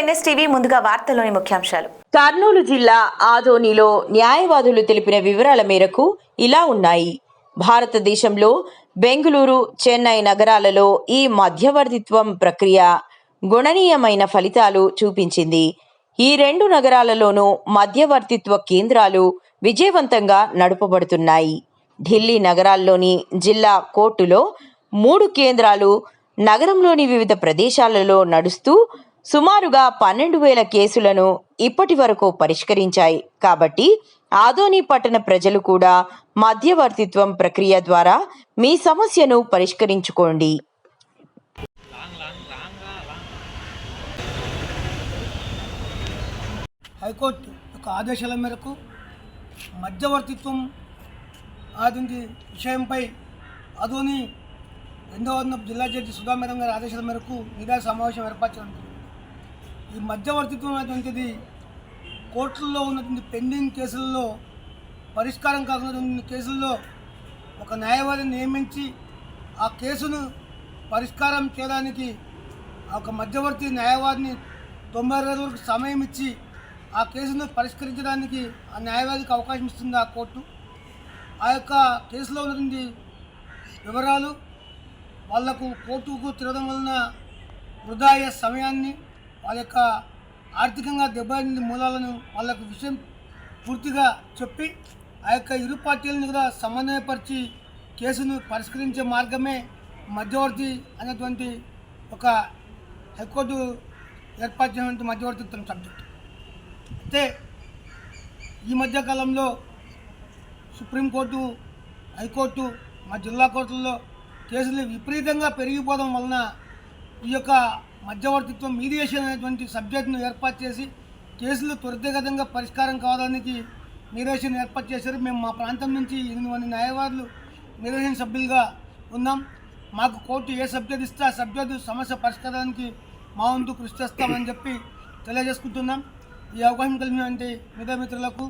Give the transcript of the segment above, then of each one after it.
NSTV ముందుగా వార్తల్లోని ముఖ్యాంశాలు. కర్నూలు జిల్లా ఆదోనిలో న్యాయవాదులు తెలిపిన వివరాల మేరకు ఇలా ఉన్నాయి. భారతదేశంలో బెంగళూరు చెన్నై నగరాలలో ఈ మధ్యవర్తిత్వం ప్రక్రియ గణనీయమైన ఫలితాలు చూపించింది. ఈ రెండు నగరాలలోనూ మధ్యవర్తిత్వ కేంద్రాలు విజయవంతంగా నడుపబడుతున్నాయి. ఢిల్లీ నగరాల్లోని జిల్లా కోర్టులో మూడు కేంద్రాలు నగరంలోని వివిధ ప్రదేశాలలో నడుస్తూ సుమారుగా పన్నెండు వేల కేసులను ఇప్పటి వరకు పరిష్కరించాయి. కాబట్టి ఆదోని పట్టణ ప్రజలు కూడా మధ్యవర్తిత్వం ప్రక్రియ ద్వారా మీ సమస్యను పరిష్కరించుకోండి. హైకోర్టు యొక్క ఆదేశాల మేరకు మధ్యవర్తిత్వం ఆదింది విషయంపై అదోని రెండవ జిల్లా జడ్జి సుధామేరం గారి ఆదేశాల మేరకు మీడియా సమావేశం ఏర్పరచడం ఈ మధ్యవర్తిత్వం అనేటువంటిది కోర్టుల్లో ఉన్నటువంటి పెండింగ్ కేసుల్లో పరిష్కారం కాకున్నటువంటి కేసుల్లో ఒక న్యాయవాదిని నియమించి ఆ కేసును పరిష్కారం చేయడానికి ఆ ఒక మధ్యవర్తి న్యాయవాదిని తొంభై రోజుల వరకు సమయం ఇచ్చి ఆ కేసును పరిష్కరించడానికి ఆ న్యాయవాదికి అవకాశం ఇస్తుంది ఆ కోర్టు. ఆ యొక్క కేసులో ఉన్నటువంటి వివరాలు వాళ్ళకు కోర్టుకు తిరగడం వలన వృధా అయ్యే సమయాన్ని వాళ్ళ యొక్క ఆర్థికంగా దెబ్బతిన్న మూలాలను వాళ్ళకు విషయం పూర్తిగా చెప్పి ఆ యొక్క ఇరు పార్టీలను కూడా సమన్వయపరిచి కేసును పరిష్కరించే మార్గమే మధ్యవర్తి అనేటువంటి ఒక హైకోర్టు ఏర్పాటు చేసినటువంటి మధ్యవర్తిత్వం సబ్జెక్ట్. అయితే ఈ మధ్యకాలంలో సుప్రీంకోర్టు హైకోర్టు మా జిల్లా కోర్టుల్లో కేసులు విపరీతంగా పెరిగిపోవడం వలన ఈ యొక్క మధ్యవర్తిత్వం మీడియేషన్ అనేటువంటి సబ్జెక్ట్ను ఏర్పాటు చేసి కేసులు త్వరితగతంగా పరిష్కారం కావడానికి మీడియేషన్ ఏర్పాటు చేశారు. మేము మా ప్రాంతం నుంచి ఎనిమిది మంది న్యాయవాదులు మీడియేషన్ సభ్యులుగా ఉన్నాం. మాకు కోర్టు ఏ సబ్జెక్ట్ ఇస్తే ఆ సబ్జెక్టు సమస్య పరిష్కారానికి మా వంతు కృషి చేస్తామని చెప్పి తెలియజేసుకుంటున్నాం. ఈ అవకాశం కలిగినటువంటి మిగతా మిత్రులకు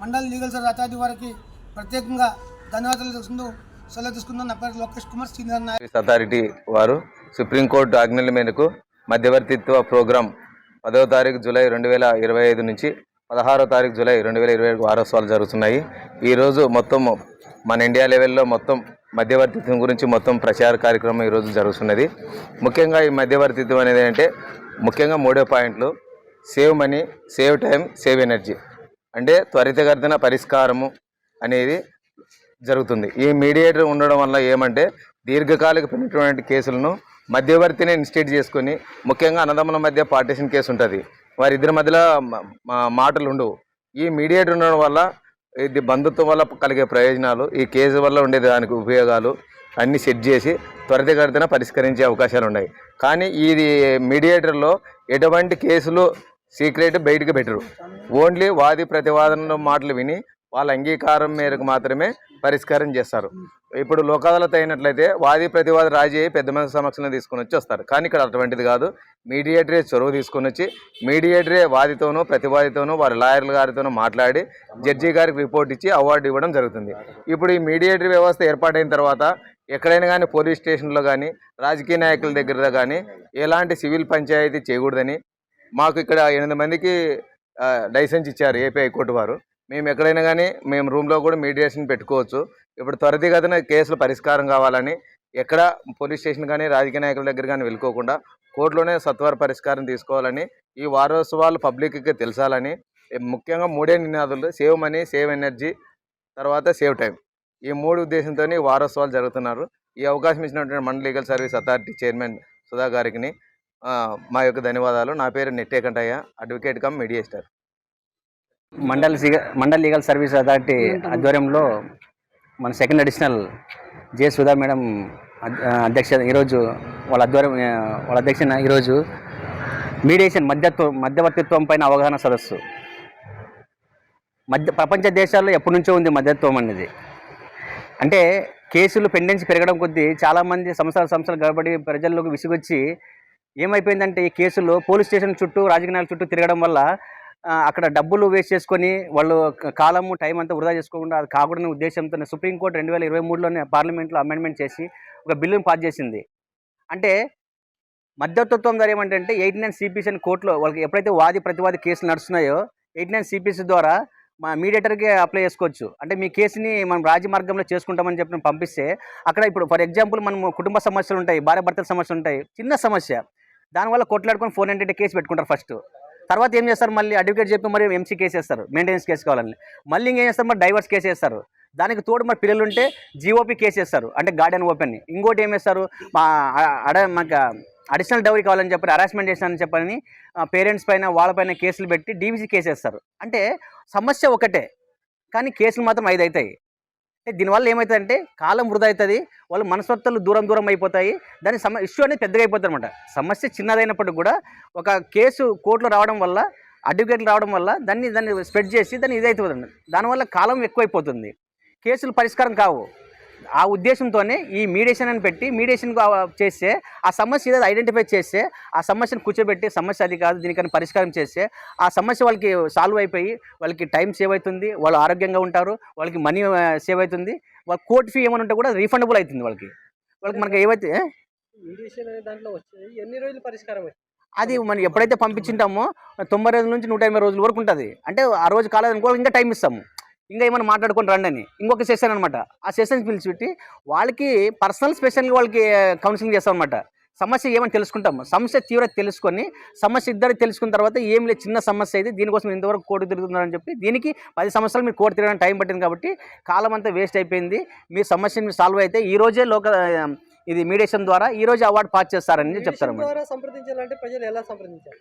మండల లీగల్ సార్ అతాది వారికి ప్రత్యేకంగా ధన్యవాదాలు తెలుసుకుంటూ సెలవు తీసుకుందాం. నా పేరు లోకేష్ కుమార్ సీనియర్ అథారిటీ వారు సుప్రీంకోర్టు ఆజ్ఞల మేరకు మధ్యవర్తిత్వ ప్రోగ్రాం పదవ తారీఖు జూలై రెండు వేల ఇరవై ఐదు నుంచి పదహారో తారీఖు జూలై రెండు వేల ఇరవై ఐదు వారోత్సవాలు జరుగుతున్నాయి. ఈరోజు మొత్తం మన ఇండియా లెవెల్లో మొత్తం మధ్యవర్తిత్వం గురించి మొత్తం ప్రచార కార్యక్రమం ఈరోజు జరుగుతున్నది. ముఖ్యంగా ఈ మధ్యవర్తిత్వం అనేది అంటే ముఖ్యంగా మూడో పాయింట్లు save money save time save energy అంటే త్వరితగతిన పరిష్కారము అనేది జరుగుతుంది. ఈ మీడియేటర్ ఉండడం వల్ల ఏమంటే దీర్ఘకాలిక పెరిగినటువంటి కేసులను మధ్యవర్తిని ఇన్స్టేట్ చేసుకొని ముఖ్యంగా అన్నదమ్ముల మధ్య పార్టీషన్ కేసు ఉంటుంది. వారిద్దరి మధ్యలో మాటలు ఉండవు. ఈ మీడియేటర్ ఉండడం వల్ల ఇది బంధుత్వం వల్ల కలిగే ప్రయోజనాలు ఈ కేసు వల్ల ఉండే దానికి ఉపయోగాలు అన్నీ సెట్ చేసి త్వరితగతిన పరిష్కరించే అవకాశాలు ఉన్నాయి. కానీ ఇది మీడియేటర్లో ఎటువంటి కేసులు సీక్రెట్ బయటకు పెట్టరు. ఓన్లీ వాది ప్రతివాదనలో మాటలు విని వాళ్ళ అంగీకారం మేరకు మాత్రమే పరిష్కారం చేస్తారు. ఇప్పుడు లోక్ అదాలత్ అయినట్లయితే వాది ప్రతివాది రాజీ అయ్యి పెద్ద మంది సమక్షంలో తీసుకొని వచ్చి వస్తారు. కానీ ఇక్కడ అటువంటిది కాదు. మీడియేటరే చొరవ తీసుకొని వచ్చి మీడియేటరే వాదితోనూ ప్రతివాదితోనూ వారి లాయర్ల గారితోనూ మాట్లాడి జడ్జి గారికి రిపోర్ట్ ఇచ్చి అవార్డు ఇవ్వడం జరుగుతుంది. ఇప్పుడు ఈ మీడియేటరీ వ్యవస్థ ఏర్పాటైన తర్వాత ఎక్కడైనా కానీ పోలీస్ స్టేషన్లో కానీ రాజకీయ నాయకుల దగ్గర కానీ ఎలాంటి సివిల్ పంచాయతీ చేయకూడదని మాకు ఇక్కడ ఎనిమిది మందికి లైసెన్స్ ఇచ్చారు ఏపీ హైకోర్టు వారు. మేము ఎక్కడైనా కానీ మేము రూమ్లో కూడా మీడియేషన్ పెట్టుకోవచ్చు. ఇప్పుడు త్వరితగతిన కేసులు పరిష్కారం కావాలని ఎక్కడ పోలీస్ స్టేషన్ కానీ రాజకీయ నాయకుల దగ్గర కానీ వెళ్ళుకోకుండా కోర్టులోనే సత్వర పరిష్కారం తీసుకోవాలని ఈ వారోత్సవాలు పబ్లిక్కి తెలిసాలని ముఖ్యంగా మూడే నినాదులు సేవ్ మనీ సేవ్ ఎనర్జీ తర్వాత సేవ్ టైం ఈ మూడు ఉద్దేశంతో వారోత్సవాలు జరుగుతున్నారు. ఈ అవకాశం ఇచ్చినటువంటి మండల legal service authority chairman Sudha గారికి మా యొక్క ధన్యవాదాలు. నా పేరు Nettekantaiah advocate cum mediator. Mandal mandal legal service authority ఆధ్వర్యంలో మన second additional J Sudha madam అధ్యక్ష ఈరోజు వాళ్ళ ఆధ్వర్యం వాళ్ళ అధ్యక్షన ఈరోజు మీడియేషన్ మధ్యత్వం మధ్యవర్తిత్వం పైన అవగాహన సదస్సు. మధ్య ప్రపంచ దేశాల్లో ఎప్పటి నుంచో ఉంది మధ్యత్వం అనేది. అంటే కేసులు పెండెన్స్ పెరగడం కొద్దీ చాలామంది సంవత్సరాల సంవత్సరాలు గడబడి ప్రజల్లోకి విసుగొచ్చి ఏమైపోయిందంటే ఈ కేసులో పోలీస్ స్టేషన్ చుట్టూ రాజకీయాల చుట్టూ తిరగడం వల్ల అక్కడ డబ్బులు వేస్ట్ చేసుకొని వాళ్ళు కాలము టైం అంతా వృధా చేసుకోకుండా అది కాకూడని ఉద్దేశంతో సుప్రీంకోర్టు రెండు వేల ఇరవై మూడులోనే పార్లమెంట్లో అమెండ్మెంట్ చేసి ఒక బిల్లును పాస్ చేసింది. అంటే మధ్యతత్వం ద్వారా ఏమంటే ఎయిటీ నైన్ సిపిసి అని కోర్టులో వాళ్ళకి ఎప్పుడైతే వాది ప్రతివాది కేసులు నడుస్తున్నాయో ఎయిటీ నైన్ సిపిసి ద్వారా మా మీడియేటర్కి అప్లై చేసుకోవచ్చు. అంటే మీ కేసుని మనం రాజీ మార్గంలో చేసుకుంటామని చెప్పి పంపిస్తే అక్కడ ఇప్పుడు ఫర్ ఎగ్జాంపుల్ మనం కుటుంబ సమస్యలు ఉంటాయి భార్య భర్తల సమస్యలు ఉంటాయి చిన్న సమస్య. దానివల్ల కొట్లాడుకొని ఫోర్ హండ్రెడ్ కేసు పెట్టుకుంటారు ఫస్ట్. తర్వాత ఏం చేస్తారు? మళ్ళీ అడ్వకేట్ చెప్పి మరి ఎంసీ కేసు వేస్తారు మెయింటెనెన్స్ కేసు కావాలని. మళ్ళీ ఇంకేం చేస్తారు? మరి డైవర్స్ కేసు వేస్తారు దానికి తోడు మరి పిల్లలు ఉంటే జీఓపీ కేసు వేస్తారు అంటే గార్డెన్ ఓపెన్ ఇంకోటి ఏం వేస్తారు మా అడ మాకు అడిషనల్ డౌరీ కావాలని చెప్పి హరాస్మెంట్ చేశానని చెప్పని పేరెంట్స్ పైన వాళ్ళపైన కేసులు పెట్టి డీవీసీ కేసు వేస్తారు అంటే సమస్య ఒకటే. కానీ కేసులు మాత్రం ఐదు అవుతాయి అంటే దీనివల్ల ఏమవుతుందంటే కాలం వృధా అవుతుంది వాళ్ళు మనస్వత్వాలు దూరం దూరం అయిపోతాయి దాని సమ ఇష్యూ అనేది పెద్దగా అయిపోతుంది అనమాట సమస్య చిన్నదైనప్పటికీ కూడా ఒక కేసు కోర్టులో రావడం వల్ల అడ్వకేట్లు రావడం వల్ల దాన్ని దాన్ని స్ప్రెడ్ చేసి దాన్ని ఇదైపోతుంది దానివల్ల కాలం ఎక్కువైపోతుంది. కేసులు పరిష్కారం కావు. ఆ ఉద్దేశంతోనే ఈ మీడియేషన్ అని పెట్టి మీడియేషన్ చేస్తే ఆ సమస్య ఏదో ఐడెంటిఫై చేస్తే ఆ సమస్యను కూర్చోబెట్టి సమస్య అది కాదు దీనికని పరిష్కారం చేస్తే ఆ సమస్య వాళ్ళకి సాల్వ్ అయిపోయి వాళ్ళకి టైం సేవ్ అవుతుంది వాళ్ళు ఆరోగ్యంగా ఉంటారు వాళ్ళకి మనీ సేవ్ అవుతుంది వాళ్ళ కోర్ట్ ఫీ ఏమైనా ఉంటే కూడా రీఫండబుల్ అవుతుంది వాళ్ళకి. వాళ్ళకి మనకి ఏవైతే మీడియేషన్ అనే దాంట్లో వచ్చేది ఎన్ని రోజులు పరిష్కారం అది మనం ఎప్పుడైతే పంపించింటామో తొంభై రోజుల నుంచి నూట ఎనభై రోజుల వరకు ఉంటుంది. అంటే ఆ రోజు కాలేదనుకో ఇంకా టైం ఇస్తాము. ఇంకా ఏమైనా మాట్లాడుకొని రండి అని ఇంకొక సెషన్ అనమాట ఆ సెషన్ పిలిచిపెట్టి వాళ్ళకి పర్సనల్ స్పెషల్గా వాళ్ళకి కౌన్సిలింగ్ చేస్తాం అనమాట సమస్య ఏమని తెలుసుకుంటాము. సమస్య తీవ్రత తెలుసుకొని సమస్య ఇద్దరు తెలుసుకున్న తర్వాత ఏం లేదు చిన్న సమస్య అయితే దీనికోసం ఇంతవరకు కోడి తిరుగుతున్నారని చెప్పి దీనికి పది సంవత్సరాలు మీరు కోడి తిరగడానికి టైం పట్టింది కాబట్టి కాలం అంతా వేస్ట్ అయిపోయింది. మీ సమస్యని మీరు సాల్వ్ అయితే ఈ రోజే లోక ఇది మీడియేషన్ ద్వారా ఈ రోజు అవార్డు పాస్ చేస్తారని చెప్తారు సంప్రదించాలంటే ప్రజలు ఎలా సంప్రదించారు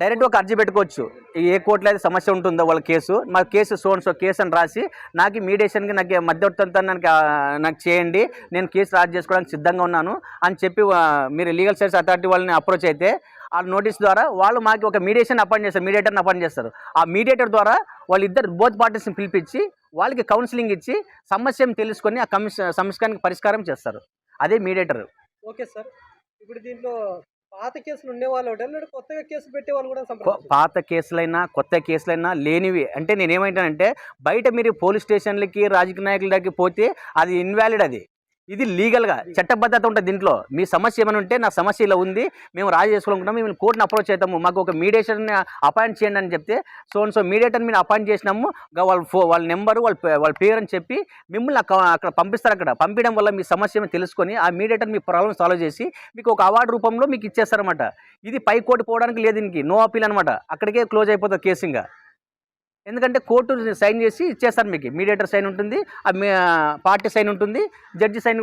డైరెక్ట్ ఒక అర్జీ పెట్టుకోవచ్చు. ఏ కోర్టులో అయితే సమస్య ఉంటుందో వాళ్ళ కేసు. మా కేసు సోన్ సో కేసు అని రాసి నాకు మీడియేషన్కి నాకు మధ్యవర్తంతో నాకు నాకు చేయండి. నేను కేసు రాజు చేసుకోవడానికి సిద్ధంగా ఉన్నాను అని చెప్పి మీరు లీగల్ సర్వీస్ అథారిటీ వాళ్ళని అప్రోచ్ అయితే ఆ నోటీస్ ద్వారా వాళ్ళు మాకు ఒక మీడియేషన్ అపాయింట్ చేస్తారు. మీడియేటర్ని అపాయింట్ చేస్తారు. ఆ మీడియేటర్ ద్వారా వాళ్ళిద్దరు బోత్ పార్టీస్ని పిలిపించి వాళ్ళకి కౌన్సిలింగ్ ఇచ్చి సమస్యను తెలుసుకొని ఆ కమిషన్ సమస్యకి పరిష్కారం చేస్తారు. అదే మీడియేటర్ ఓకే సార్. ఇప్పుడు దీంట్లో పాత కేసులు ఉండే వాళ్ళు ఒకటే. లేదా కొత్తగా కేసు పెట్టే వాళ్ళు కూడా పాత కేసులైనా కొత్త కేసులైనా లేనివి. అంటే నేనేమంటానంటే బయట మీరు పోలీస్ స్టేషన్లకి రాజకీయ నాయకుల దగ్గరికి పోతే అది ఇన్వాలిడ్ అది. ఇది లీగల్గా చట్టబద్ధత ఉంటుంది దీంట్లో. మీ సమస్య ఏమైనా ఉంటే నా సమస్య ఇలా ఉంది మేము రాజీ చేసుకోవాలనుకుంటాం మేము కోర్టుని అప్రోచ్ అవుతాము మాకు ఒక మీడియేషన్ అపాయింట్ చేయండి అని చెప్తే సో సో మీడియేటర్ మీరు అపాయింట్ చేసినాము. వాళ్ళ ఫో వాళ్ళ నెంబరు వాళ్ళ వాళ్ళ పేరు అని చెప్పి మిమ్మల్ని అక్క- అక్కడ పంపిస్తారు అక్కడ. పంపించడం వల్ల మీ సమస్య తెలుసుకొని ఆ మీడియేటర్ మీ ప్రాబ్లమ్ సాల్వ్ చేసి మీకు ఒక అవార్డు రూపంలో మీకు ఇచ్చేస్తారన్నమాట. ఇది పై కోర్టు పోవడానికి లేదు దీనికి. నో అపీల్ అనమాట అక్కడికే క్లోజ్ అయిపోతుంది కేసు ఇంకా ఎందుకంటే కోర్టు సైన్ చేసి ఇచ్చేస్తారు మీకు. మీడియేటర్ సైన్ ఉంటుంది ఆ పార్టీ సైన్ ఉంటుంది జడ్జి సైన్